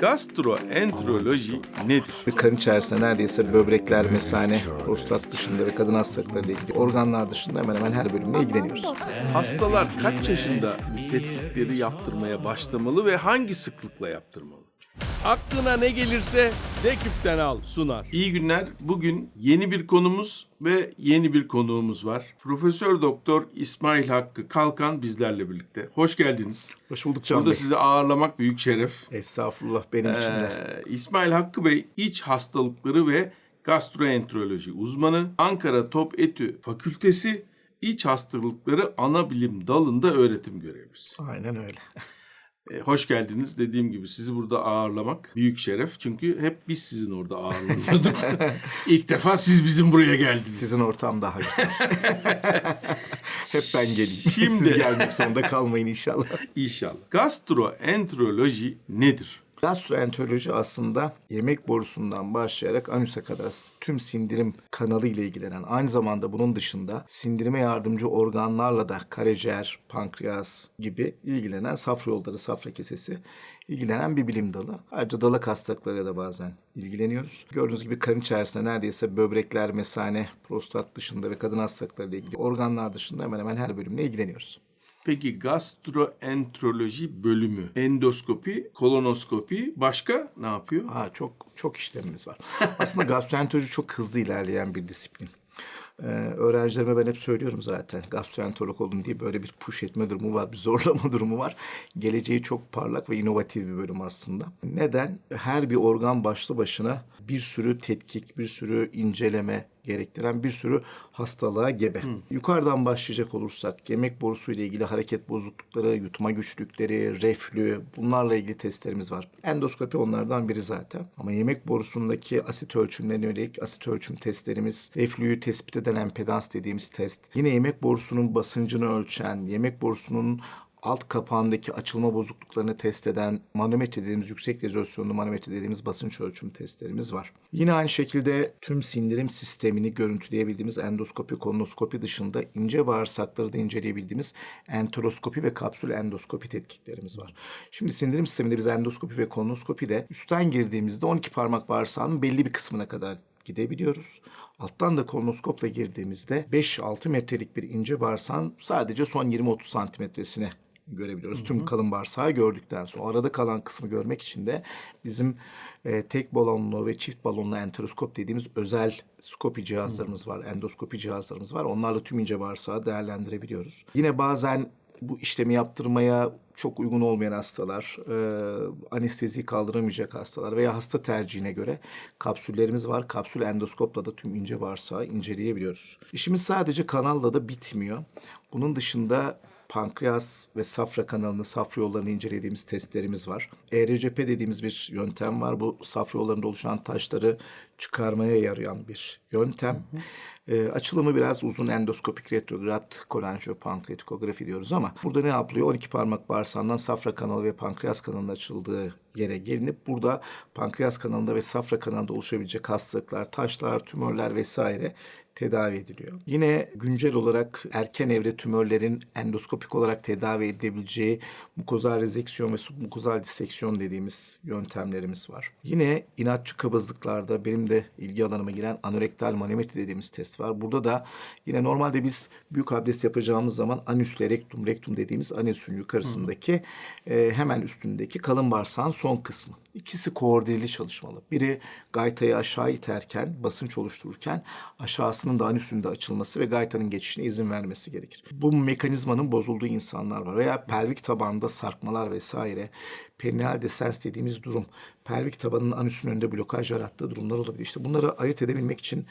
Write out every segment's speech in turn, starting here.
Gastroenteroloji nedir? Karın içerisinde neredeyse böbrekler, mesane, prostat dışında ve kadın hastalıklarıyla ilgili organlar dışında hemen hemen her bölümle ilgileniyoruz. Hastalar kaç yaşında bu tetkikleri yaptırmaya başlamalı ve hangi sıklıkla yaptırmalı? Aklına ne gelirse Deküp'ten al sunar. İyi günler. Bugün yeni bir konumuz ve yeni bir konuğumuz var. Profesör Doktor İsmail Hakkı Kalkan bizlerle birlikte. Hoş geldiniz. Hoş bulduk Can Burada Bey. sizi ağırlamak büyük şeref. Estağfurullah benim için de. Ee, İsmail Hakkı Bey iç hastalıkları ve gastroenteroloji uzmanı. Ankara Top Etü Fakültesi İç Hastalıkları Ana Bilim Dalı'nda öğretim görevlisi. Aynen öyle. Ee, hoş geldiniz. Dediğim gibi sizi burada ağırlamak büyük şeref. Çünkü hep biz sizin orada ağırlanıyorduk. İlk defa siz bizim buraya geldiniz. Sizin ortam daha güzel. Hep ben geleyim. Şimdi- Siz gelmek zorunda kalmayın inşallah. İnşallah. Gastroenteroloji nedir? Gastroenteroloji aslında yemek borusundan başlayarak anüse kadar tüm sindirim kanalı ile ilgilenen, aynı zamanda bunun dışında sindirime yardımcı organlarla da karaciğer, pankreas gibi ilgilenen safra yolları, safra kesesi ilgilenen bir bilim dalı. Ayrıca dalak hastalıklarıyla da bazen ilgileniyoruz. Gördüğünüz gibi karın içerisinde neredeyse böbrekler, mesane, prostat dışında ve kadın hastalıklarıyla ilgili organlar dışında hemen hemen her bölümle ilgileniyoruz. Peki gastroenteroloji bölümü, endoskopi, kolonoskopi başka ne yapıyor? Aa, çok çok işlemimiz var. Aslında gastroenteroloji çok hızlı ilerleyen bir disiplin. Ee, öğrencilerime ben hep söylüyorum zaten gastroenterolog olun diye böyle bir push etme durumu var, bir zorlama durumu var. Geleceği çok parlak ve inovatif bir bölüm aslında. Neden? Her bir organ başlı başına bir sürü tetkik, bir sürü inceleme gerektiren bir sürü hastalığa gebe. Yukarıdan başlayacak olursak yemek borusu ile ilgili hareket bozuklukları, yutma güçlükleri, reflü bunlarla ilgili testlerimiz var. Endoskopi onlardan biri zaten. Ama yemek borusundaki asit ölçümlerine yönelik asit ölçüm testlerimiz, reflüyü tespit eden empedans dediğimiz test. Yine yemek borusunun basıncını ölçen, yemek borusunun alt kapağındaki açılma bozukluklarını test eden manometre dediğimiz yüksek rezolüsyonlu manometre dediğimiz basınç ölçüm testlerimiz var. Yine aynı şekilde tüm sindirim sistemini görüntüleyebildiğimiz endoskopi, kolonoskopi dışında ince bağırsakları da inceleyebildiğimiz enteroskopi ve kapsül endoskopi tetkiklerimiz var. Şimdi sindirim sisteminde biz endoskopi ve kolonoskopi de üstten girdiğimizde 12 parmak bağırsağının belli bir kısmına kadar gidebiliyoruz. Alttan da kolonoskopla girdiğimizde 5-6 metrelik bir ince bağırsağın sadece son 20-30 santimetresine görebiliyoruz. Tüm kalın bağırsağı gördükten sonra arada kalan kısmı görmek için de bizim e, tek balonlu ve çift balonlu enteroskop dediğimiz özel skopi cihazlarımız var, endoskopi cihazlarımız var. Onlarla tüm ince bağırsağı değerlendirebiliyoruz. Yine bazen bu işlemi yaptırmaya çok uygun olmayan hastalar, e, anesteziyi kaldıramayacak hastalar veya hasta tercihine göre kapsüllerimiz var. Kapsül endoskopla da tüm ince bağırsağı inceleyebiliyoruz. İşimiz sadece kanalla da bitmiyor. Bunun dışında pankreas ve safra kanalını, safra yollarını incelediğimiz testlerimiz var. ERCP dediğimiz bir yöntem var. Bu safra yollarında oluşan taşları çıkarmaya yarayan bir yöntem. Ee, açılımı biraz uzun endoskopik retrograd kolanjopankreatikografi diyoruz ama burada ne yapılıyor? 12 parmak bağırsağından safra kanalı ve pankreas kanalının açıldığı yere gelinip burada pankreas kanalında ve safra kanalında oluşabilecek hastalıklar, taşlar, tümörler vesaire tedavi ediliyor. Yine güncel olarak erken evre tümörlerin endoskopik olarak tedavi edilebileceği mukozal rezeksiyon ve submukozal diseksiyon dediğimiz yöntemlerimiz var. Yine inatçı kabızlıklarda benim de ilgi alanıma giren anorektal manometri dediğimiz test var. Burada da yine normalde biz büyük abdest yapacağımız zaman anüsle rektum, rektum dediğimiz anüsün yukarısındaki e, hemen üstündeki kalın bağırsağın son kısmı. İkisi koordineli çalışmalı. Biri gaytayı aşağı iterken, basınç oluştururken aşağısının da anüsünde açılması ve gaytanın geçişine izin vermesi gerekir. Bu mekanizmanın bozulduğu insanlar var veya pelvik tabanda sarkmalar vesaire perineal desens dediğimiz durum pelvik tabanın anüsün önünde blokaj yarattığı durumlar olabilir. İşte bunları ayırt edebilmek için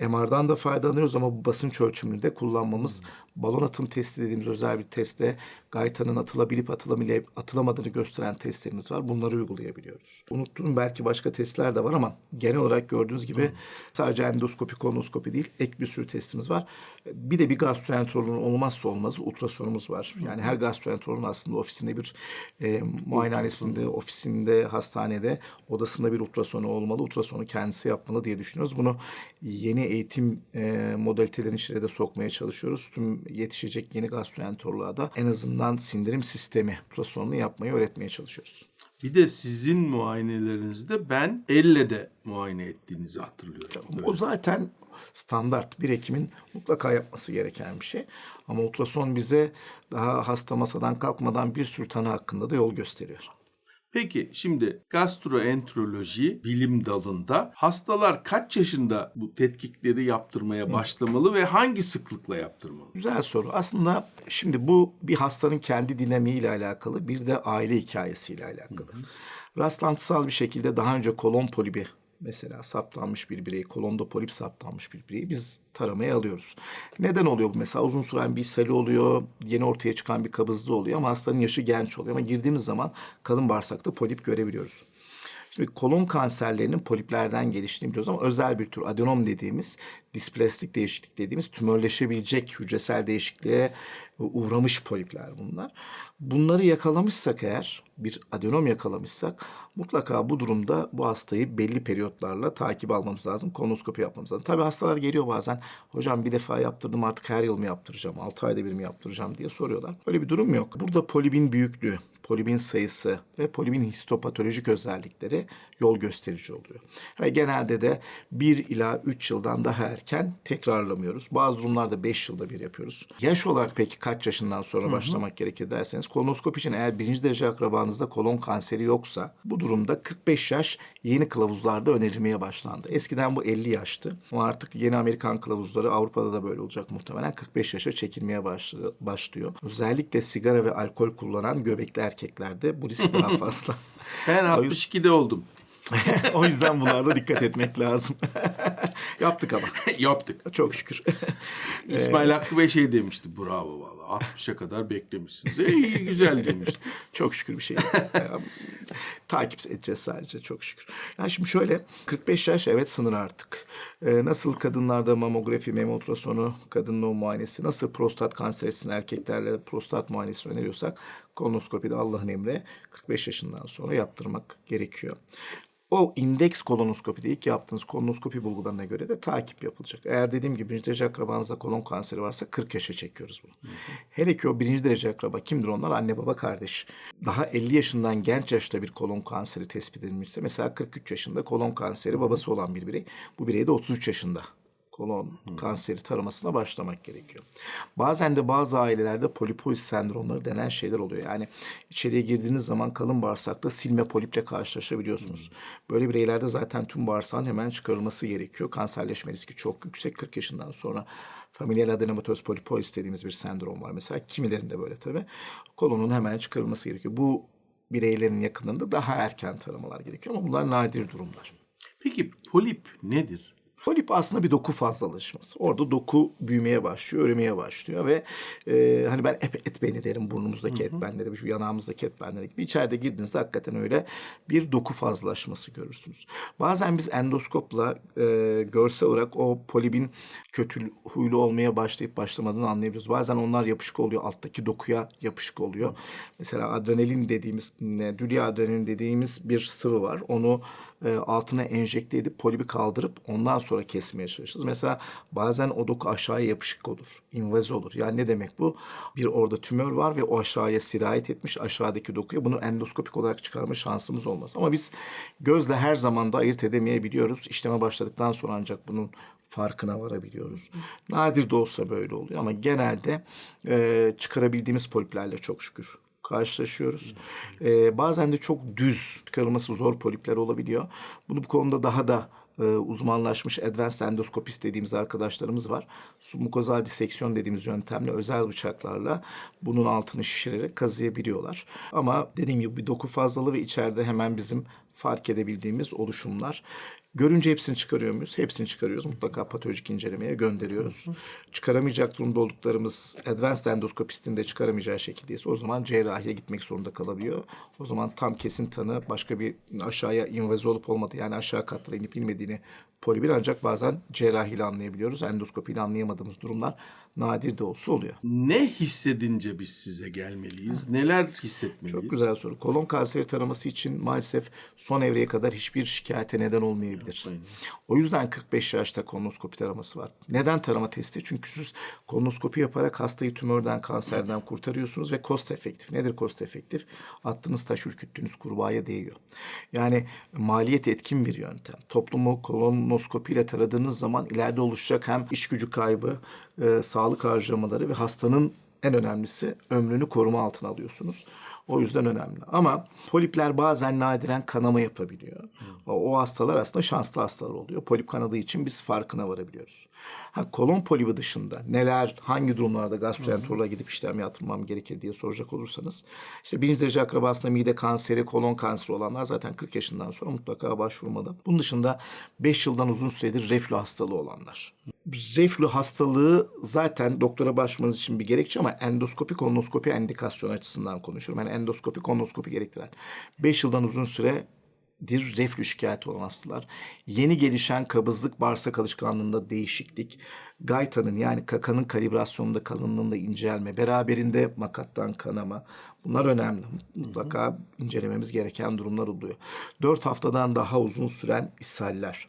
MR'dan da faydalanıyoruz ama bu basınç ölçümünü de kullanmamız balon atım testi dediğimiz özel bir testte gaytanın atılabilip atılamayıp atılamadığını gösteren testlerimiz var. Bunları uygulayabiliyoruz. Unuttuğum belki başka testler de var ama genel olarak gördüğünüz gibi sadece endoskopi, kolonoskopi değil ek bir sürü testimiz var. Bir de bir gastroenteroloğun olmazsa olmazı ultrasonumuz var. Yani her gastroenteroloğun aslında ofisinde bir e, muayenehanesinde, ofisinde, hastanede, odasında bir ultrasonu olmalı. Ultrasonu kendisi yapmalı diye düşünüyoruz. Bunu yeni eğitim e, modalitelerin içine de sokmaya çalışıyoruz. Tüm yetişecek yeni gastroenteroloğa da en azından sindirim sistemi ultrasonunu yapmayı öğretmeye çalışıyoruz. Bir de sizin muayenelerinizde ben elle de muayene ettiğinizi hatırlıyorum. O zaten standart bir hekimin mutlaka yapması gereken bir şey. Ama ultrason bize daha hasta masadan kalkmadan bir sürü tanı hakkında da yol gösteriyor. Peki şimdi gastroenteroloji bilim dalında hastalar kaç yaşında bu tetkikleri yaptırmaya başlamalı ve hangi sıklıkla yaptırmalı? Güzel soru. Aslında şimdi bu bir hastanın kendi dinamiğiyle alakalı bir de aile hikayesiyle alakalı. Rastlantısal bir şekilde daha önce kolon polibi mesela saptanmış bir birey, kolonda polip saptanmış bir bireyi biz taramaya alıyoruz. Neden oluyor bu? Mesela uzun süren bir ishali oluyor, yeni ortaya çıkan bir kabızlığı oluyor ama hastanın yaşı genç oluyor. Ama girdiğimiz zaman kalın bağırsakta polip görebiliyoruz. Şimdi kolon kanserlerinin poliplerden geliştiğini biliyoruz ama özel bir tür adenom dediğimiz displastik değişiklik dediğimiz tümörleşebilecek hücresel değişikliğe uğramış polipler bunlar. Bunları yakalamışsak eğer bir adenom yakalamışsak mutlaka bu durumda bu hastayı belli periyotlarla takip almamız lazım. Kolonoskopi yapmamız lazım. Tabii hastalar geliyor bazen hocam bir defa yaptırdım artık her yıl mı yaptıracağım? 6 ayda bir mi yaptıracağım diye soruyorlar. Öyle bir durum yok. Burada polibin büyüklüğü, polibin sayısı ve polibin histopatolojik özellikleri yol gösterici oluyor. Ve genelde de 1 ila 3 yıldan daha erken tekrarlamıyoruz. Bazı durumlarda 5 yılda bir yapıyoruz. Yaş olarak peki kaç yaşından sonra başlamak gerekir derseniz kolonoskop için eğer birinci derece akrabanızda kolon kanseri yoksa bu durumda 45 yaş yeni kılavuzlarda önerilmeye başlandı. Eskiden bu 50 yaştı. Ama artık yeni Amerikan kılavuzları Avrupa'da da böyle olacak muhtemelen 45 yaşa çekilmeye başlıyor. başlıyor. Özellikle sigara ve alkol kullanan göbekli erkeklerde bu risk daha fazla. Ben 62'de oldum. o yüzden bunlarda dikkat etmek lazım. Yaptık ama. Yaptık. Çok şükür. İsmail Hakkı Bey şey demişti. Bravo valla 60'a kadar beklemişsiniz. E, iyi güzel demişti. Çok şükür bir şey. Takip edeceğiz sadece çok şükür. Yani şimdi şöyle 45 yaş evet sınır artık. Ee, nasıl kadınlarda mamografi, meme ultrasonu, kadın doğum muayenesi, nasıl prostat kanseri için erkeklerle prostat muayenesi öneriyorsak kolonoskopi de Allah'ın emri 45 yaşından sonra yaptırmak gerekiyor. O indeks kolonoskopide ilk yaptığınız kolonoskopi bulgularına göre de takip yapılacak. Eğer dediğim gibi birinci derece akrabanızda kolon kanseri varsa 40 yaşa çekiyoruz bunu. Hele ki o birinci derece akraba kimdir onlar? Anne baba kardeş. Daha 50 yaşından genç yaşta bir kolon kanseri tespit edilmişse mesela 43 yaşında kolon kanseri babası olan bir birey. Bu birey de 33 yaşında kolon kanseri taramasına başlamak gerekiyor. Bazen de bazı ailelerde poliposis sendromları denen şeyler oluyor. Yani içeriye girdiğiniz zaman kalın bağırsakta silme poliple karşılaşabiliyorsunuz. Böyle bireylerde zaten tüm bağırsağın hemen çıkarılması gerekiyor. Kanserleşme riski çok yüksek 40 yaşından sonra. Familial adenomatoz poliposis dediğimiz bir sendrom var mesela. Kimilerinde böyle tabii. Kolonun hemen çıkarılması gerekiyor. Bu bireylerin yakınlarında daha erken taramalar gerekiyor ama bunlar nadir durumlar. Peki polip nedir? Polip aslında bir doku fazlalaşması. Orada doku büyümeye başlıyor, üremeye başlıyor ve e, hani ben hep et beni derim burnumuzdaki et benleri, şu yanağımızdaki et benleri gibi. İçeride girdiğinizde hakikaten öyle bir doku fazlalaşması görürsünüz. Bazen biz endoskopla e, görsel olarak o polibin kötü huylu olmaya başlayıp başlamadığını anlayabiliyoruz. Bazen onlar yapışık oluyor, alttaki dokuya yapışık oluyor. Mesela adrenalin dediğimiz, dülya adrenalin dediğimiz bir sıvı var. Onu e, altına enjekte edip polibi kaldırıp ondan sonra kesmeye çalışırız. Mesela bazen o doku aşağıya yapışık olur, invaze olur. Yani ne demek bu? Bir orada tümör var ve o aşağıya sirayet etmiş aşağıdaki dokuya. Bunu endoskopik olarak çıkarma şansımız olmaz. Ama biz gözle her zaman da ayırt edemeyebiliyoruz. İşleme başladıktan sonra ancak bunun farkına varabiliyoruz. Nadir de olsa böyle oluyor ama genelde e, çıkarabildiğimiz poliplerle çok şükür karşılaşıyoruz. Ee, bazen de çok düz çıkarılması zor polipler olabiliyor. Bunu bu konuda daha da e, uzmanlaşmış advanced endoskopist dediğimiz arkadaşlarımız var. Submukozal diseksiyon dediğimiz yöntemle özel bıçaklarla bunun altını şişirerek kazıyabiliyorlar. Ama dediğim gibi bir doku fazlalığı ve içeride hemen bizim fark edebildiğimiz oluşumlar. Görünce hepsini çıkarıyor muyuz? Hepsini çıkarıyoruz. Mutlaka patolojik incelemeye gönderiyoruz. Çıkaramayacak durumda olduklarımız advanced endoskopistin de çıkaramayacağı şekildeyse o zaman cerrahiye gitmek zorunda kalabiliyor. O zaman tam kesin tanı başka bir aşağıya invaze olup olmadığı yani aşağı katlara inip inmediğini polibin ancak bazen cerrahiyle anlayabiliyoruz. Endoskopiyle anlayamadığımız durumlar nadir de olsa oluyor. Ne hissedince biz size gelmeliyiz? Neler hissetmeliyiz? Çok güzel soru. Kolon kanseri taraması için maalesef son evreye kadar hiçbir şikayete neden olabilir. Yapmayın. O yüzden 45 yaşta kolonoskopi taraması var. Neden tarama testi? Çünkü siz kolonoskopi yaparak hastayı tümörden, kanserden kurtarıyorsunuz ve cost efektif. Nedir cost efektif? Attığınız taş ürküttüğünüz kurbağaya değiyor. Yani maliyet etkin bir yöntem. Toplumu kolonoskopi ile taradığınız zaman ileride oluşacak hem iş gücü kaybı, e, sağlık harcamaları ve hastanın en önemlisi ömrünü koruma altına alıyorsunuz. O yüzden önemli. Ama polipler bazen nadiren kanama yapabiliyor. O, o hastalar aslında şanslı hastalar oluyor. Polip kanadığı için biz farkına varabiliyoruz. Ha, kolon polibi dışında neler, hangi durumlarda gastroenteroloğa gidip işlem yaptırmam gerekir diye soracak olursanız. işte birinci derece akrabasında mide kanseri, kolon kanseri olanlar zaten 40 yaşından sonra mutlaka başvurmalı. Bunun dışında 5 yıldan uzun süredir reflü hastalığı olanlar. Reflü hastalığı zaten doktora başvurmanız için bir gerekçe ama endoskopi kolonoskopi endikasyon açısından konuşuyorum. Yani endoskopi kolonoskopi gerektiren 5 yıldan uzun süre dir reflü şikayeti olan hastalar, yeni gelişen kabızlık bağırsak alışkanlığında değişiklik, gaytanın yani kakanın kalibrasyonunda kalınlığında incelme, beraberinde makattan kanama bunlar önemli. Mutlaka incelememiz gereken durumlar oluyor. 4 haftadan daha uzun süren ishaller.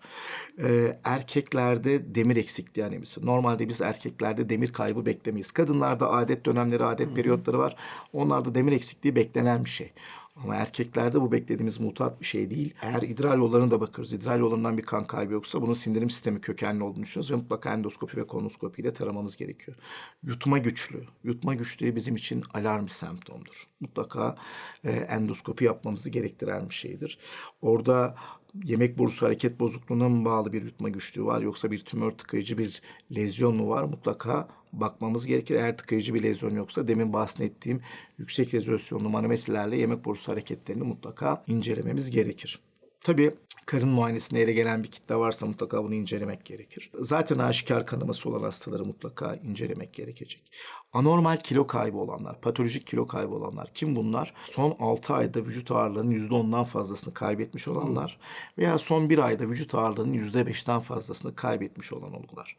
Ee, erkeklerde demir eksikliği anemisi. Normalde biz erkeklerde demir kaybı beklemeyiz. Kadınlarda adet dönemleri, adet periyotları var. Onlarda demir eksikliği beklenen bir şey. Ama erkeklerde bu beklediğimiz mutat bir şey değil. Eğer idrar yollarına da bakıyoruz. İdrar yollarından bir kan kaybı yoksa bunun sindirim sistemi kökenli olduğunu düşünüyoruz ve mutlaka endoskopi ve kolonoskopi ile taramamız gerekiyor. Yutma güçlüğü. Yutma güçlüğü bizim için alarm bir semptomdur. Mutlaka e, endoskopi yapmamızı gerektiren bir şeydir. Orada yemek borusu hareket bozukluğuna mı bağlı bir yutma güçlüğü var yoksa bir tümör tıkayıcı bir lezyon mu var mutlaka bakmamız gerekir. Eğer tıkayıcı bir lezyon yoksa demin bahsettiğim yüksek rezolüsyonlu manometrelerle yemek borusu hareketlerini mutlaka incelememiz gerekir. Tabii karın muayenesinde ele gelen bir kitle varsa mutlaka bunu incelemek gerekir. Zaten aşikar kanaması olan hastaları mutlaka incelemek gerekecek. Anormal kilo kaybı olanlar, patolojik kilo kaybı olanlar kim bunlar? Son 6 ayda vücut ağırlığının %10'dan fazlasını kaybetmiş olanlar veya son 1 ayda vücut ağırlığının %5'ten fazlasını kaybetmiş olan olgular.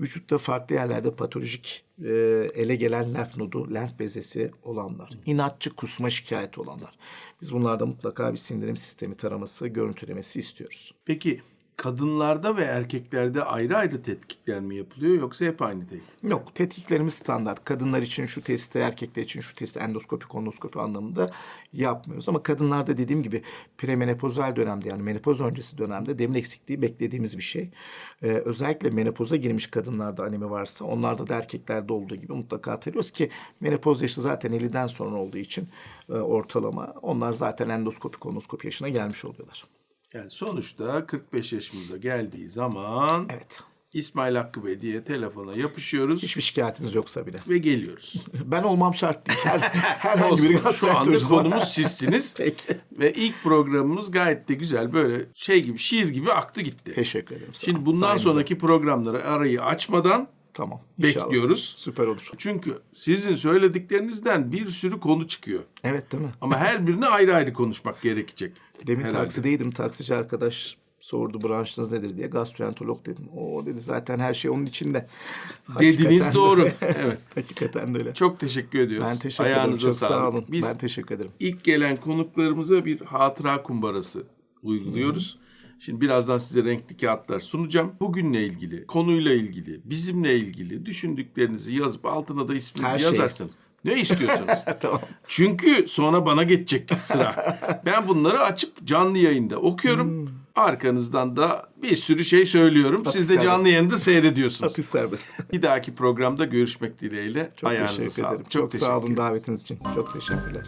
Vücutta farklı yerlerde patolojik e, ele gelen lenf nodu, lenf bezesi olanlar, inatçı kusma şikayeti olanlar. Biz bunlarda mutlaka bir sindirim sistemi taraması, görüntülemesi istiyoruz. Peki kadınlarda ve erkeklerde ayrı ayrı tetkikler mi yapılıyor yoksa hep aynı tetkik? Yok, tetkiklerimiz standart. Kadınlar için şu testi, erkekler için şu testi endoskopi, kolonoskopi anlamında yapmıyoruz. Ama kadınlarda dediğim gibi premenopozal dönemde yani menopoz öncesi dönemde demir eksikliği beklediğimiz bir şey. Ee, özellikle menopoza girmiş kadınlarda anemi varsa onlarda da erkeklerde olduğu gibi mutlaka tarıyoruz ki menopoz yaşı zaten 50'den sonra olduğu için e, ortalama onlar zaten endoskopi, kolonoskopi yaşına gelmiş oluyorlar. Yani sonuçta 45 yaşımıza geldiği zaman Evet. İsmail Hakkı Bey diye telefona yapışıyoruz Hiçbir şikayetiniz yoksa bile. ve geliyoruz. Ben olmam şart değil. Her, herhangi bir Olsun, şu anda gastroenterolojisi var. konumuz sizsiniz. Peki. Ve ilk programımız gayet de güzel böyle şey gibi şiir gibi aktı gitti. Teşekkür ederim. sağ Şimdi olun. bundan Sayenizde. sonraki programları arayı açmadan Tamam. inşallah. bekliyoruz. Süper olur. Çünkü sizin söylediklerinizden bir sürü konu çıkıyor. Evet değil mi? Ama her birini ayrı ayrı konuşmak gerekecek. Demin herhalde. taksideydim. Taksici arkadaş sordu branşınız nedir diye. Gastroenterolog dedim. O dedi zaten her şey onun içinde. Dediniz Hakikaten de- doğru. Evet. Hakikaten de öyle. Çok teşekkür ediyoruz. ben teşekkür ederim. Ayağınıza Çok sağ olun. Biz Ben teşekkür ederim. ilk gelen konuklarımıza bir hatıra kumbarası uyguluyoruz. Şimdi birazdan size renkli kağıtlar sunacağım. Bugünle ilgili, konuyla ilgili, bizimle ilgili düşündüklerinizi yazıp altına da isminizi Her şey. yazarsınız. Ne istiyorsunuz? tamam. Çünkü sonra bana geçecek sıra. Ben bunları açıp canlı yayında okuyorum. Arkanızdan da bir sürü şey söylüyorum. Siz de serbest. canlı yayında seyrediyorsunuz. Atış serbest. Bir dahaki programda görüşmek dileğiyle. Çok Ayağınıza teşekkür sağlık. ederim. Çok, sağ teşekkür olun ederim. davetiniz için. Çok teşekkürler.